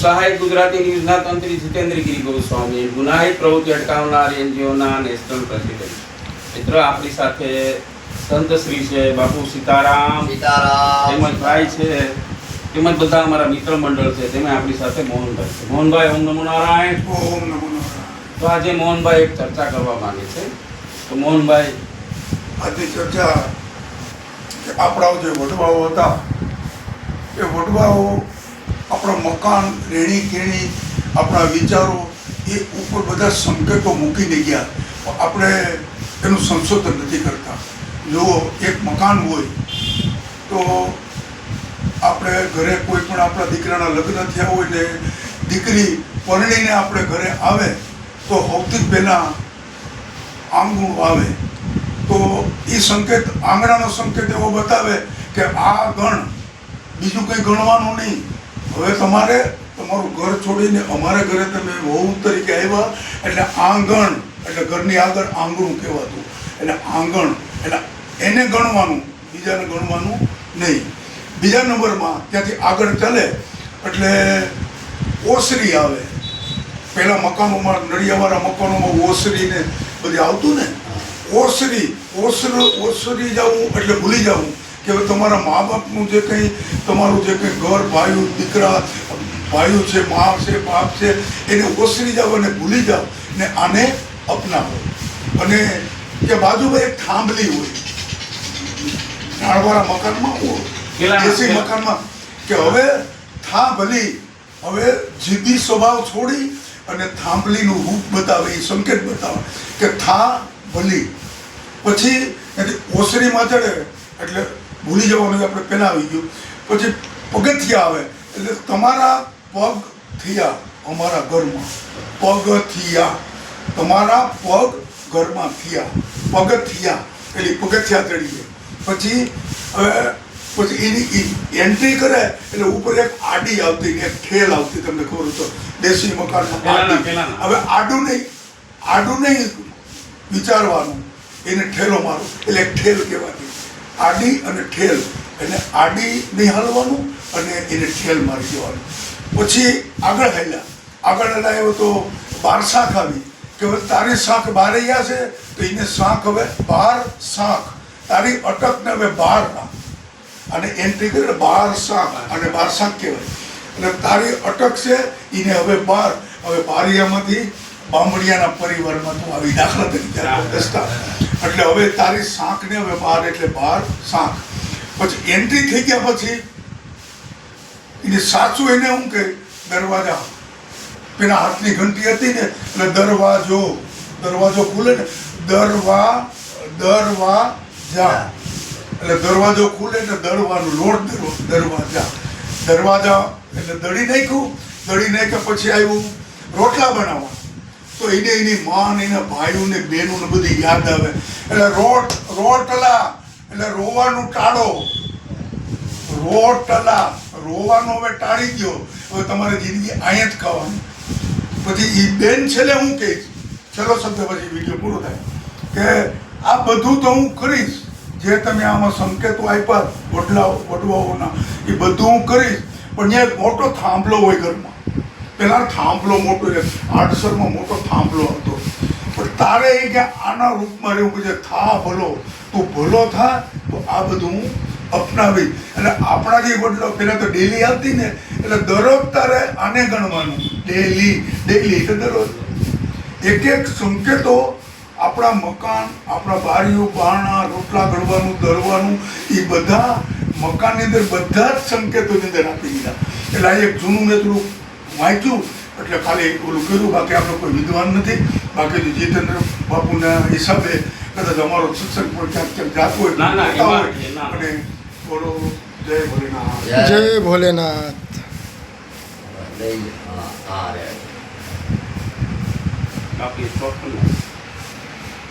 સહાય ગુજરાતી ન્યૂઝના તંત્રી જીતેન્દ્રગીરી ગોસ્વામી ગુનાહિત પ્રવૃત્તિ અટકાવનાર એનજીઓના નેશનલ પ્રેસિડેન્ટ. મિત્ર આપણી સાથે સંત શ્રી છે બાપુ સીતારામ. સીતારામ. તેમજ ભાઈ છે. તેમજ બધા અમારા મિત્ર મંડળ છે. તેમાં આપણી સાથે મોહનભાઈ છે. મોહનભાઈ ઓમ નમો નારાયણ. ઓમ નમો નારાયણ. તો આજે મોહનભાઈ એક ચર્ચા કરવા માંગે છે. તો મોહનભાઈ આજે ચર્ચા આપણા જે વડવાઓ હતા એ વડવાઓ આપણા મકાન, રેણી કેણી, આપણા વિચારો, એ ઉપર બધા સંકેતો મૂકીને ગયા. આપણે એનું સંશોધન નથી કરતા. જો એક મકાન હોય, તો આપણે ઘરે કોઈ પણ આપણા દીકરાના લગ્ન થયા હોય ને દીકરી પરણીને આપણે ઘરે આવે, તો સૌથી પહેલાં આંગણું આવે. તો એ સંકેત, આંગણાનો સંકેત એવો બતાવે કે આ ગણ, બીજું કંઈ ગણવાનું નહીં. હવે તમારે તમારું ઘર છોડીને અમારા ઘરે તમે વહુ તરીકે આવ્યા એટલે આંગણ એટલે ઘરની આગળ આંગણું કહેવાતું. એટલે આંગણ એટલે એને ગણવાનું બીજાને ગણવાનું નહીં. બીજા નંબરમાં ત્યાંથી આગળ ચાલે એટલે ઓસરી આવે. પહેલાં મકાનોમાં નળિયાવાળા મકાનોમાં ઓસરીને બધી આવતું ને? ઓસરી ઓસર ઓસરી જવું એટલે ભૂલી જવું કે હવે તમારા મા બાપનું જે કંઈ તમારું જે કંઈ ઘર ભાઈઓ દીકરા ભાઈઓ છે મા છે બાપ છે એને ઓસરી જાઓ અને ભૂલી જાઓ ને આને અપનાવો. અને કે બાજુમાં એક થાંભલી હોય. ઢાળવાળા મકાનમાં હોય. એસી મકાનમાં. કે હવે થાંભલી હવે જીદી સ્વભાવ છોડી અને થાંભલીનું રૂપ બતાવે એ સંકેત બતાવે કે થા ભલી પછી એની ઓસરીમાં ચડે એટલે ભૂલી જવાનું આપણે પહેલાં આવી ગયું. પછી પગથિયા આવે એટલે તમારા પગ થયા અમારા ઘરમાં. પગથિયા. તમારા પગ ઘરમાં થયા. પગથિયા. એટલે પગથિયા ચડીએ. પછી હવે પછી એની એન્ટ્રી કરે એટલે ઉપર એક આડી આવતી એક ઠેલ આવતી તમને ખબર તો. દેશી મકાનમાં હવે આડું નહીં આડું નહીં વિચારવાનું. એને ઠેલો મારો. એટલે ઠેલ કહેવાતી આડી અને ઠેલ. એટલે આડી નહીં હલવાનું અને એને ઠેલ મારી દેવાનું. પછી આગળ હાલ્યા. આગળ હલાયો તો બાર શાખ આવી. કે હવે તારી શાખ બાર રહ્યા છે તો એને શાખ હવે બાર શાખ તારી અટકને હવે બાર રાખ અને એન્ટ્રી કરી એટલે બાર શાખ અને બાર શાખ કહેવાય. એટલે તારી અટક છે એને હવે બાર. હવે બારિયામાંથી બામણિયાના પરિવારમાં તું આવી દાખલા તરીકે. એટલે હવે તારી શાંખને હવે બહાર એટલે બહાર સાંક. પછી એન્ટ્રી થઈ ગયા પછી એને સાચું એને શું કહે? દરવાજા. પેલા હાથની ઘંટી હતી ને, એટલે દરવાજો દરવાજો ખુલે ને, દરવા, દરવાજા. એટલે દરવાજો ખુલે ને દરવાનું લોટ દરવા- દરવાજા. દરવાજા એટલે દળી નાખ્યું. દળી નાખ્યા પછી આવ્યું રોટલા બનાવવા. તો એને એની માં એના ભાઈઓને ને બહેનો ને બધી યાદ આવે. એટલે રોટ, રોટલા, એટલે રોવાનું ટાળો. રોટલા, રોવાનો હવે ટાળી ગયો. હવે તમારે જિંદગી અહીંયા જ ખાવાની. પછી એ બેન છેલ્લે હું કહીશ છેલ્લો શબ્દ પછી વીડિયો પૂરો થાય. કે આ બધું તો હું કરીશ. જે તમે આમાં સંકેતો આપ્યા વડલાઓ વડવાઓના, એ બધું હું કરીશ. પણ ત્યાં એક મોટો થાંભલો હોય ઘરમાં. પેલા થાંભલો મોટો છે. આડસરમાં મોટો થાંભલો હતો. પણ તારે એ કે આના રૂપમાં રહેવું છે. થા ભલો. તું ભલો થા, તો આ બધું અપનાવી એટલે આપણા જે વડલો પહેલાં તો ડેલી આવતી ને, એટલે દરરોજ તારે આને ગણવાનું. Daily daily. એટલે દરરોજ એક એક સંકેતો આપણા મકાન, આપણા બારીઓ, બારણા, રોટલા ગળવાનું દરવાનું એ બધા મકાનની અંદર બધા જ સંકેતોની અંદર આપી દીધા. એટલે આ એક જૂનું મેં થોડું વાંચ્યું. એટલે ખાલી ઓલું કર્યું બાકી આપણે કોઈ વિદ્વાન નથી. બાકી જીતેન્દ્ર બાપુના હિસાબે કદાચ અમારો શિક્ષક પણ ક્યાંક ક્યાંક જાતો હોય. અને બોલો જય ભોલેનાથ. જય ભોલેનાથ. બાકી